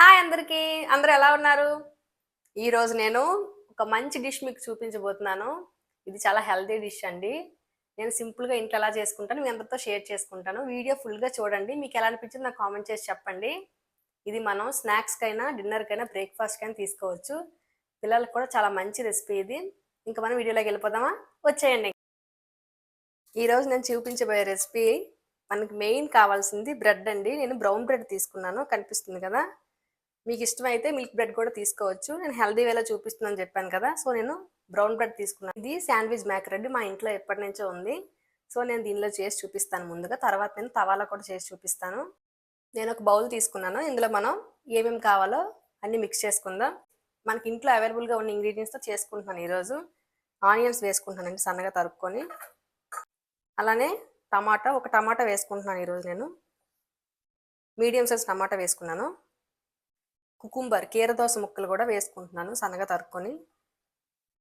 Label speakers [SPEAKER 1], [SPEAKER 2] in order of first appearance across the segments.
[SPEAKER 1] Hi అందరికీ. అందరూ ఎలా ఉన్నారు? ఈరోజు నేను ఒక మంచి డిష్ మీకు చూపించబోతున్నాను. ఇది చాలా హెల్తీ డిష్ అండి. నేను సింపుల్గా ఇంట్లో ఎలా చేసుకుంటాను మీ అందరితో షేర్ చేసుకుంటాను. వీడియో ఫుల్గా చూడండి. మీకు ఎలా అనిపించింది నాకు కామెంట్ చేసి చెప్పండి. ఇది మనం స్నాక్స్కైనా డిన్నర్కైనా బ్రేక్ఫాస్ట్కైనా తీసుకోవచ్చు. పిల్లలకు కూడా చాలా మంచి రెసిపీ ఇది. ఇంకా మనం వీడియోలోకి వెళ్ళిపోదామా? వచ్చేయండి. ఈరోజు నేను చూపించబోయే రెసిపీ మనకి మెయిన్ కావాల్సింది బ్రెడ్ అండి. నేను బ్రౌన్ బ్రెడ్ తీసుకున్నాను. కనిపిస్తుంది కదా? మీకు ఇష్టమైతే మిల్క్ బ్రెడ్ కూడా తీసుకోవచ్చు. నేను హెల్దీ వేలో చూపిస్తున్నాను చెప్పాను కదా సో నేను బ్రౌన్ బ్రెడ్ తీసుకున్నాను ఇది శాండ్విచ్ మేకర్ అండి మా ఇంట్లో ఎప్పటి నుంచో ఉంది. సో నేను దీనిలో చేసి చూపిస్తాను ముందుగా. తర్వాత నేను తవాలా కూడా చేసి చూపిస్తాను. నేను ఒక బౌల్ తీసుకున్నాను. ఇందులో మనం ఏమేమి కావాలో అన్నీ మిక్స్ చేసుకుందాం. మనకి ఇంట్లో అవైలబుల్గా ఉన్న ఇంగ్రీడియంట్స్తో చేసుకుంటున్నాను ఈరోజు. ఆనియన్స్ వేసుకుంటున్నానండి సన్నగా తరుక్కొని. అలానే టమాటా ఒక టమాటా వేసుకుంటున్నాను ఈరోజు నేను. మీడియం సైజ్ టమాటా వేసుకున్నాను. కుకుంబర్ కీరదోస ముక్కలు కూడా వేసుకుంటున్నాను సన్నగా తరుక్కొని.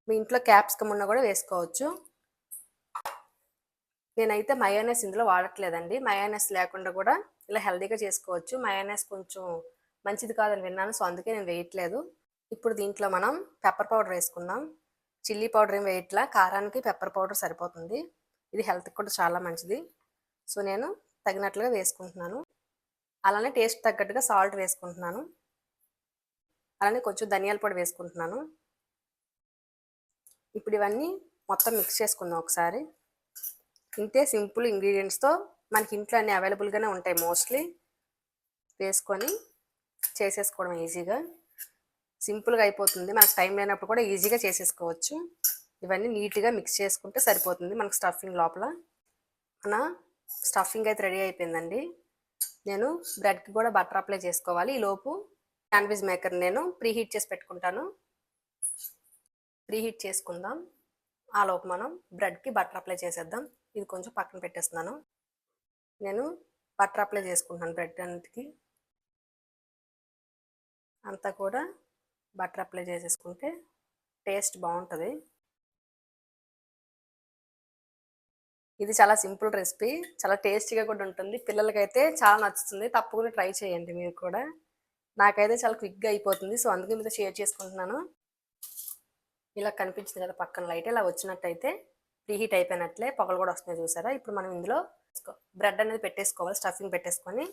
[SPEAKER 1] మీ ఇంట్లో క్యాప్సికమ్ ఉన్న కూడా వేసుకోవచ్చు. నేనైతే మయోనైస్ ఇందులో వాడట్లేదండి. మయోనైస్ లేకుండా కూడా ఇలా హెల్దీగా చేసుకోవచ్చు. మయోనైస్ కొంచెం మంచిది కాదని విన్నాను సో అందుకే నేను వేయట్లేదు. ఇప్పుడు దీంట్లో మనం పెప్పర్ పౌడర్ వేసుకుందాం. చిల్లీ పౌడర్ ఏం వేయట్లా? కారానికి పెప్పర్ పౌడర్ సరిపోతుంది. ఇది హెల్త్కి కూడా చాలా మంచిది. సో నేను తగినట్లుగా వేసుకుంటున్నాను. అలానే టేస్ట్ తగ్గట్టుగా సాల్ట్ వేసుకుంటున్నాను. అలానే కొంచెం ధనియాల పొడి వేసుకుంటున్నాను. ఇప్పుడు ఇవన్నీ మొత్తం మిక్స్ చేసుకుందాం ఒకసారి. ఇంతే సింపుల్ ఇంగ్రీడియంట్స్తో మనకి ఇంట్లో అన్నీ అవైలబుల్గానే ఉంటాయి మోస్ట్లీ వేసుకొని చేసేసుకోవడం ఈజీగా సింపుల్గా అయిపోతుంది. మనకు టైం లేనప్పుడు కూడా ఈజీగా చేసేసుకోవచ్చు. ఇవన్నీ నీట్గా మిక్స్ చేసుకుంటే సరిపోతుంది మనకు స్టఫింగ్ లోపల. మన స్టఫింగ్ అయితే రెడీ అయిపోయిందండి. నేను బ్రెడ్కి కూడా బటర్ అప్లై చేసుకోవాలి. ఈ లోపు శాండ్విచ్ మేకర్ నేను ప్రీ హీట్ చేసి పెట్టుకుంటాను. ప్రీ హీట్ చేసుకుందాం. ఆ లోపు మనం బ్రెడ్కి బటర్ అప్లై చేసేద్దాం. ఇది కొంచెం పక్కన పెట్టేస్తున్నాను. నేను బటర్ అప్లై చేసుకుంటాను బ్రెడ్ అన్నిటికి. అంతా కూడా బటర్ అప్లై చేసేసుకుంటే టేస్ట్ బాగుంటుంది. ఇది చాలా సింపుల్ రెసిపీ. చాలా టేస్టీగా కూడా ఉంటుంది. పిల్లలకైతే చాలా నచ్చుతుంది. తప్పకుండా ట్రై చేయండి మీరు కూడా. నాకైతే చాలా క్విక్గా అయిపోతుంది. సో అందుకే మీతో షేర్ చేసుకుంటున్నాను. ఇలా కనిపించింది కదా పక్కన లైట్ ఇలా వచ్చినట్టయితే ప్రీహీట్ అయిపోయినట్లే పొగలు కూడా వస్తున్నాయి చూసారా? ఇప్పుడు మనం ఇందులో బ్రెడ్ అనేది పెట్టేసుకోవాలి స్టఫింగ్ పెట్టేసుకొని.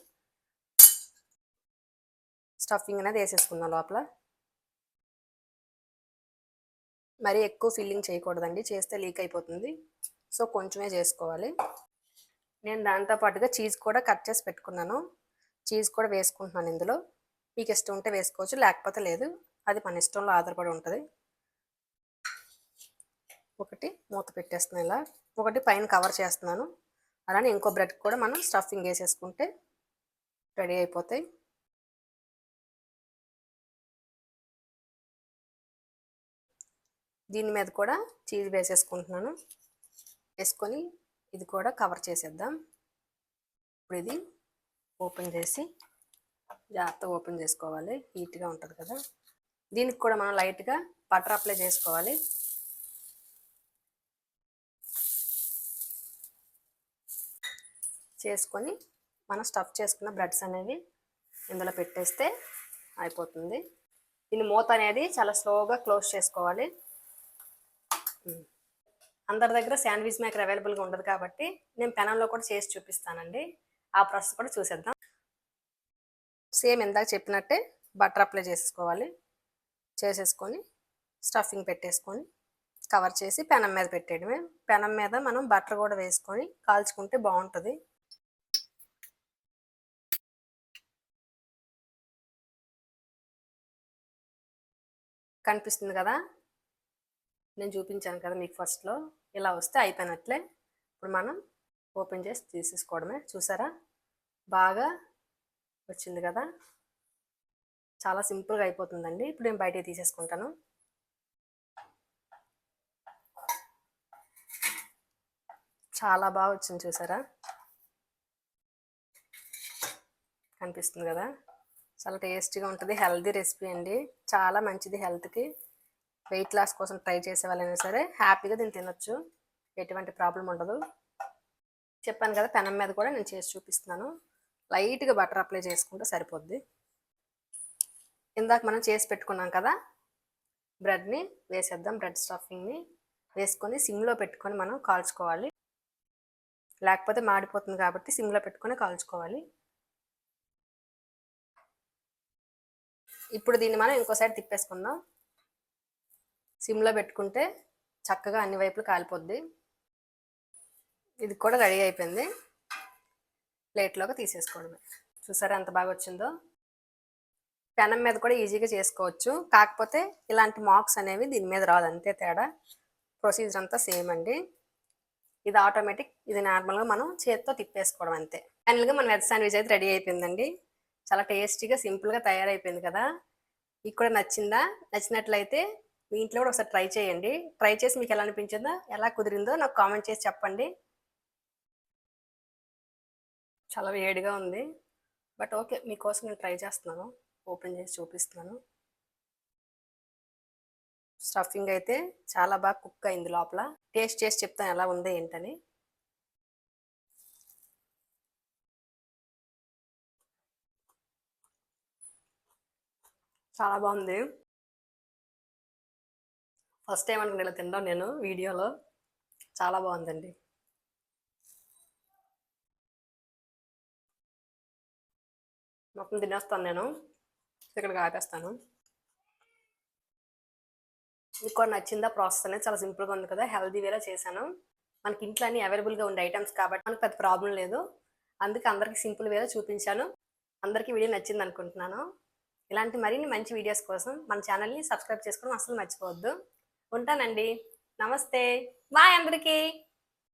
[SPEAKER 1] స్టఫింగ్ అనేది వేసేసుకుందాం లోపల. మరీ ఎక్కువ ఫిల్లింగ్ చేయకూడదండి. చేస్తే లీక్ అయిపోతుంది. సో కొంచెమే చేసుకోవాలి. నేను దాంతో పాటుగా చీజ్ కూడా కట్ చేసి పెట్టుకున్నాను. చీజ్ కూడా వేసుకుంటున్నాను ఇందులో. మీకు ఇష్టం ఉంటే వేసుకోవచ్చు. లేకపోతే లేదు. అది మన ఇష్టంలో ఆధారపడి ఉంటుంది. ఒకటి మూత పెట్టేస్తున్నాను ఇలా. ఒకటి పైన కవర్ చేస్తున్నాను. అలానే ఇంకో బ్రెడ్ కూడా మనం స్టఫింగ్ వేసేసుకుంటే రెడీ అయిపోతాయి. దీని మీద కూడా చీజ్ వేసేసుకుంటున్నాను. వేసుకొని ఇది కూడా కవర్ చేసేద్దాం. ఇప్పుడు ఇది ఓపెన్ చేసి జాగ్రత్తగా ఓపెన్ చేసుకోవాలి. హీట్గా ఉంటుంది కదా. దీనికి కూడా మనం లైట్గా బటర్ అప్లై చేసుకోవాలి. చేసుకొని మనం స్టఫ్ చేసుకున్న బ్రెడ్స్ అనేవి ఇందులో పెట్టేస్తే అయిపోతుంది. దీని మూత అనేది చాలా స్లోగా క్లోజ్ చేసుకోవాలి. అందరి దగ్గర శాండ్విచ్ మేకర్ అవైలబుల్గా ఉండదు కాబట్టి నేను పెనంలో కూడా చేసి చూపిస్తానండి. ఆ ప్రాసెస్ కూడా చూసేద్దాం. సేమ్ ఇందాక చెప్పినట్టే బటర్ అప్లై చేసుకోవాలి చేసేసుకొని స్టఫింగ్ పెట్టేసుకొని కవర్ చేసి పెనం మీద పెట్టేయడమే. పెనం మీద మనం బటర్ కూడా వేసుకొని కాల్చుకుంటే బాగుంటుంది. కనిపిస్తుంది కదా? నేను చూపించాను కదా మీకు ఫస్ట్లో. ఇలా వస్తే అయిపోయినట్లే. ఇప్పుడు మనం ఓపెన్ చేసి తీసేసుకోవడమే. చూసారా? బాగా వచ్చింది కదా? చాలా సింపుల్గా అయిపోతుందండి. ఇప్పుడు నేను బయట తీసేసుకుంటాను. చాలా బాగా వచ్చింది చూసారా? కనిపిస్తుంది కదా? చాలా టేస్టీగా ఉంటుంది. హెల్తీ రెసిపీ అండి. చాలా మంచిది హెల్త్కి. వెయిట్ లాస్ కోసం ట్రై చేసే వాళ్ళైనా సరే హ్యాపీగా దీన్ని తినొచ్చు. ఎటువంటి ప్రాబ్లం ఉండదు. చెప్పాను కదా పెనం మీద కూడా నేను చేసి చూపిస్తున్నాను. లైట్గా బటర్ అప్లై చేసుకుంటే సరిపోద్ది. ఇందాక మనం చేసి పెట్టుకున్నాం కదా బ్రెడ్ని వేసేద్దాం బ్రెడ్ స్టఫింగ్ని వేసుకొని సిమ్లో పెట్టుకొని మనం కాల్చుకోవాలి. లేకపోతే మాడిపోతుంది కాబట్టి సిమ్లో పెట్టుకొని కాల్చుకోవాలి. ఇప్పుడు దీన్ని మనం ఇంకో సైడ్ తిప్పేసుకుందాం. సిమ్లో పెట్టుకుంటే చక్కగా అన్ని వైపులు కాలిపోద్ది. ఇది కూడా రెడీ అయిపోయింది. ప్లేట్లోకి తీసేసుకోవడమే. చూసారా ఎంత బాగా వచ్చిందో? పెనం మీద కూడా ఈజీగా చేసుకోవచ్చు. కాకపోతే ఇలాంటి మార్క్స్ అనేవి దీని మీద రాదు అంతే తేడా. ప్రొసీజర్ అంతా సేమ్ అండి. ఇది ఆటోమేటిక్ ఇది నార్మల్గా మనం చేతితో తిప్పేసుకోవడం అంతే. ఫైనల్గా మన వెజ్ శాండ్విచ్ అయితే రెడీ అయిపోయిందండి. చాలా టేస్టీగా సింపుల్గా తయారైపోయింది కదా. మీకు కూడా నచ్చిందా? నచ్చినట్లయితే మీ ఇంట్లో కూడా ఒకసారి ట్రై చేయండి. ట్రై చేసి మీకు ఎలా అనిపించిందో ఎలా కుదిరిందో నాకు కామెంట్ చేసి చెప్పండి. చాలా వేడిగా ఉంది. బట్ ఓకే మీకోసం నేను ట్రై చేస్తున్నాను. ఓపెన్ చేసి చూపిస్తున్నాను. స్టఫింగ్ అయితే చాలా బాగా కుక్ అయింది లోపల. టేస్ట్ చేసి చెప్తాను ఎలా ఉంది ఏంటని. చాలా బాగుంది. ఫస్ట్ టైం అనుకుంటే ఇలా తినడం నేను వీడియోలో. చాలా బాగుందండి. మొత్తం తినేస్తాను నేను. ఇక్కడికి ఆపేస్తాను మీకు నచ్చిందా ప్రాసెస్ అనేది చాలా సింపుల్గా ఉంది కదా. హెల్దీ వేలో చేశాను. మనకి ఇంట్లో అన్ని అవైలబుల్గా ఉండే ఐటమ్స్ కాబట్టి మనకు పెద్ద ప్రాబ్లం లేదు. అందుకే అందరికీ సింపుల్ వేలో చూపించాను. అందరికీ వీడియో నచ్చింది అనుకుంటున్నాను. ఇలాంటి మరిన్ని మంచి వీడియోస్ కోసం మన ఛానల్ని సబ్స్క్రైబ్ చేసుకోవడం అసలు మర్చిపోవద్దు. ఉంటానండి. నమస్తే. బాయ్ అందరికీ.